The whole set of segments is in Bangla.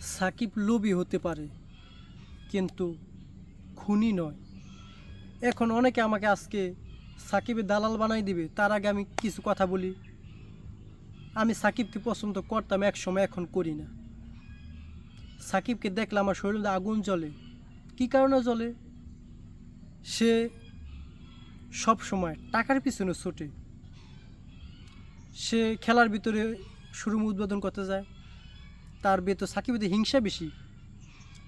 সাকিব লোভী হতে পারে, কিন্তু খুনি নয়। এখন অনেকে আমাকে আজকে সাকিবের দালাল বানাই দিবে, তার আগে আমি কিছু কথা বলি। আমি সাকিবকে পছন্দ করতাম এক সময় এখন করি না। সাকিবকে দেখলে আমার শরীরে আগুন জ্বলে। কী কারণে জ্বলে? সে সব সময় টাকার পিছনে ছোটে। সে খেলার ভিতরে শুরু উদ্বোধন করতে যায়। তার বেতো সাকিবের হিংসা বেশি।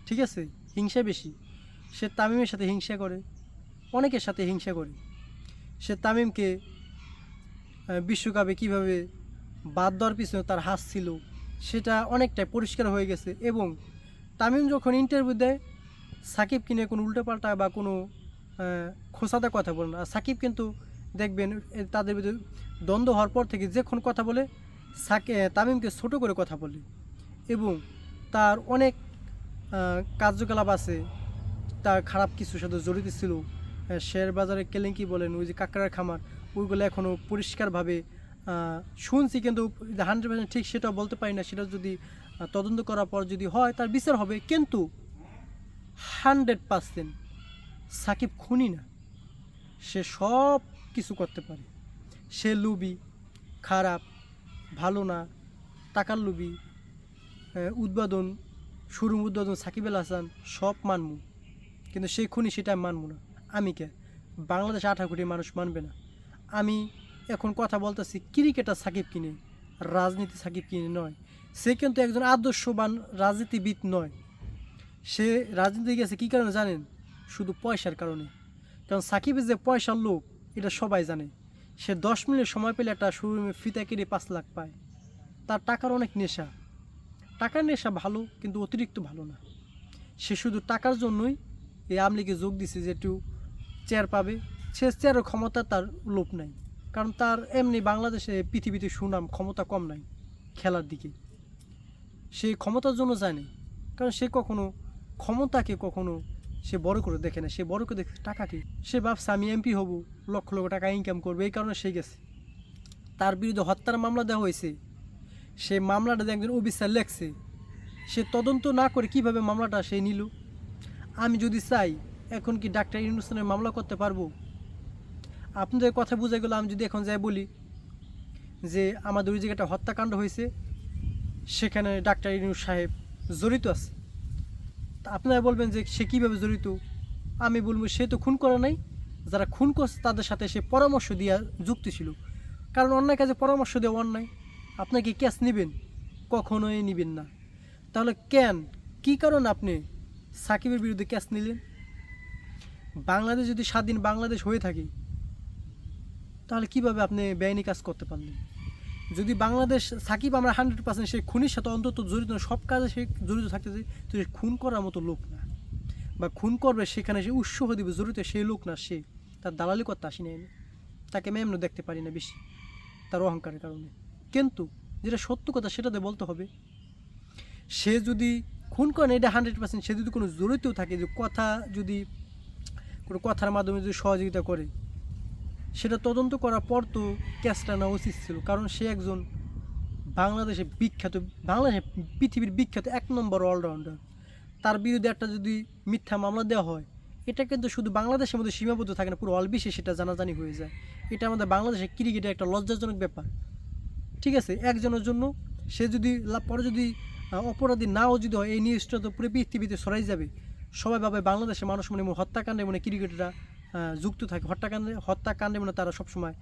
ঠিক আছে? হিংসা বেশি। সে তামিমের সাথে হিংসা করে। অনেকের সাথে হিংসা করে। সে তামিমকে বিশ্বকাপে কীভাবে বাদ দেওয়ার পিছনে তার হাত ছিল, সেটা অনেকটাই পরিষ্কার হয়ে গেছে এবং তামিম যখন ইন্টারভিউ দেয় সাকিব কিনে কোনো উল্টোপাল্টা বা কোনো খোসাদা কথা বলে না। সাকিব কিন্তু দেখবেন তাদের দ্বন্দ্ব হওয়ার পর থেকে যখন কথা বলে, সাকে তামিমকে ছোট করে কথা বলে। এবং তার অনেক কার্যকলাপ আছে। তার খারাপ কিছুর সাথে জড়িত ছিল। শেয়ার বাজারে কেলেঙ্কি বলেন, ওই যে কাকড়ার খামার, ওইগুলো এখনও পরিষ্কারভাবে শুনছি কিন্তু হান্ড্রেড পার্সেন্ট ঠিক সেটা বলতে পারি না। সেটা যদি তদন্ত করার পর যদি হয়, তার বিচার হবে। কিন্তু হান্ড্রেড পার্সেন্ট সাকিব খুনি না। সে সব কিছু করতে পারে। সে লুবি, খারাপ, ভালো না, টাকার লুবি উদ্বোধন শুরু উদ্বোধন সাকিব আল হাসান সব মানমু। কিন্তু সেই খুনি সেটা মানবো না। আমি কে? বাংলাদেশে আঠারো কোটি মানুষ মানবে না। আমি এখন কথা বলতেছি ক্রিকেটার সাকিব কিনে রাজনীতি সাকিব কিনে নয় সে কিন্তু একজন আদর্শবান রাজনীতিবিদ নয়। সে রাজনীতি গেছে কী কারণে জানেন? শুধু পয়সার কারণে। কারণ সাকিবের যে পয়সার লোক এটা সবাই জানে। সে দশ মিনিট সময় পেলে একটা শোরুমে ফিতা কেটে পাঁচ লাখ পায়। তার টাকার অনেক নেশা। টাকার নেশা ভালো, কিন্তু অতিরিক্ত ভালো না। সে শুধু টাকার জন্যই এই আমলিকে যোগ দিছে যে একটু চেয়ার পাবে। সে চেয়ারের ক্ষমতা তার লোপ নাই, কারণ তার এমনি বাংলাদেশে পৃথিবীতে সুনাম, ক্ষমতা কম নাই খেলার দিকে। সে ক্ষমতার জন্য যায় না কারণ সে কখনো ক্ষমতাকে কখনো সে বড় করে দেখে না। সে বড় করে দেখে টাকাকে। সে ভাবছে, আমি এমপি হব, লক্ষ লক্ষ টাকা ইনকাম করবে। এই কারণে সে গেছে। তার বিরুদ্ধে হত্যার মামলা দেওয়া হয়েছে। সে মামলাটা যে একজন অফিসার লেখছে, সে তদন্ত না করে কীভাবে মামলাটা সে নিল? আমি যদি চাই এখন কি ডাক্তার ইউনুসনের মামলা করতে পারব? আপনাদের কথা বুঝে গেল, আমি যদি এখন যাই বলি যে আমাদের ওই জায়গাটা হত্যাকাণ্ড হয়েছে, সেখানে ডাক্তার ইউনুস সাহেব জড়িত আছে। তা আপনারা বলবেন যে সে কীভাবে জড়িত? আমি বলব সে তো খুন করে নাই, যারা খুন করছে তাদের সাথে সে পরামর্শ দেওয়া যুক্তি ছিল। কারণ অন্যায় কাজে পরামর্শ দেওয়া অন্যায়। আপনাকে ক্যাশ নেবেন, কখনোই নেবেন না। তাহলে কেন? কী কারণ আপনি সাকিবের বিরুদ্ধে ক্যাশ নিলেন? বাংলাদেশ যদি স্বাধীন বাংলাদেশ হয়ে থাকে, তাহলে কীভাবে আপনি বেআইনি কাজ করতে পারলেন? যদি বাংলাদেশ, সাকিব আমরা হান্ড্রেড পার্সেন্ট সে খুনির সাথে অন্তত জড়িত সব কাজে সে জড়িত থাকতে চাই তো খুন করার মতো লোক না। বা খুন করবে সেখানে সে উৎসাহ দিবে, জড়িত সেই লোক না সে। তার দালালি করতে আসি নাই আমি। তাকে আমি এমন দেখতে পারি না বেশি, তার অহংকারের কারণে। কিন্তু যেটা সত্য কথা সেটাতে বলতে হবে, সে যদি খুন করে না, এটা হান্ড্রেড পার্সেন্ট সে যদি কোনো জড়িত থাকে, যে কথা যদি, কোনো কথার মাধ্যমে যদি সহযোগিতা করে, সেটা তদন্ত করার পর তো ক্যাশটা নেওয়া উচিত ছিল। কারণ সে একজন বাংলাদেশে বিখ্যাত, বাংলাদেশে পৃথিবীর বিখ্যাত এক নম্বর অলরাউন্ডার তার বিরুদ্ধে একটা যদি মিথ্যা মামলা দেওয়া হয়, এটা কিন্তু শুধু বাংলাদেশের মধ্যে সীমাবদ্ধ থাকে না, পুরো অল সেটা জানাজানি হয়ে যায়। এটা আমাদের বাংলাদেশের ক্রিকেটের একটা লজ্জাজনক ব্যাপার। ঠিক আছে, একজনের জন্য সে যদি পরে যদি অপরাধী নাও যদি হয়, এই নিউজটা তো পুরো পৃথিবীতে ছড়াই যাবে। সবাই ভাবে বাংলাদেশের মানুষ মনে হয় হত্যাকাণ্ডে মনে ক্রিকেটাররা যুক্ত থাকে। হত্যাকাণ্ডে হত্যাকাণ্ডে মনে তারা সবসময়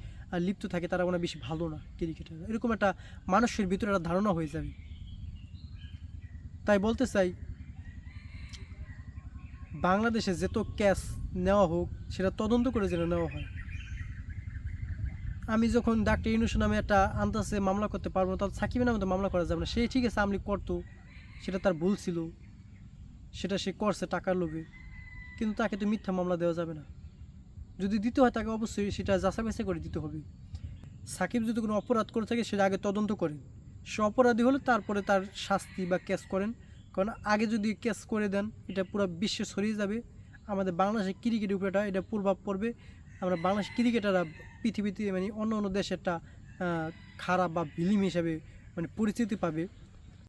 লিপ্ত থাকে, তারা মনে বেশি ভালো না ক্রিকেটার। এরকম একটা মানুষের ভিতরে একটা ধারণা হয়ে যাবে। তাই বলতে চাই, বাংলাদেশে যেত ক্যাশ নেওয়া হোক, সেটা তদন্ত করে যেন নেওয়া হয়। আমি যখন ডাক্তার ইউনুস নামে একটা আন্দাজে মামলা করতে পারব তাহলে সাকিবের নামে তো মামলা করা যাবে না। সে ঠিক আছে, আমলি করতো, সেটা তার ভুল ছিল, সেটা সে করছে টাকার লোভে, কিন্তু তাকে তো মিথ্যা মামলা দেওয়া যাবে না। যদি দিতে হয় তাকে অবশ্যই সেটা যাচাই বাছাই করে দিতে হবে। সাকিব যদি কোনো অপরাধ করে থাকে, সেটা আগে তদন্ত করেন। সে অপরাধী হলে তারপরে তার শাস্তি বা কেস করেন। কারণ আগে যদি কেস করে দেন, এটা পুরো বিশ্বে ছড়িয়ে যাবে। আমাদের বাংলাদেশের ক্রিকেটের উপরে এটা এটা প্রভাব পড়বে। আমরা বাংলাদেশ ক্রিকেটাররা পৃথিবীতে মানে অন্য অন্য দেশেরটা খারাপ বা বিলিম হিসাবে মানে পরিচিতি পাবে।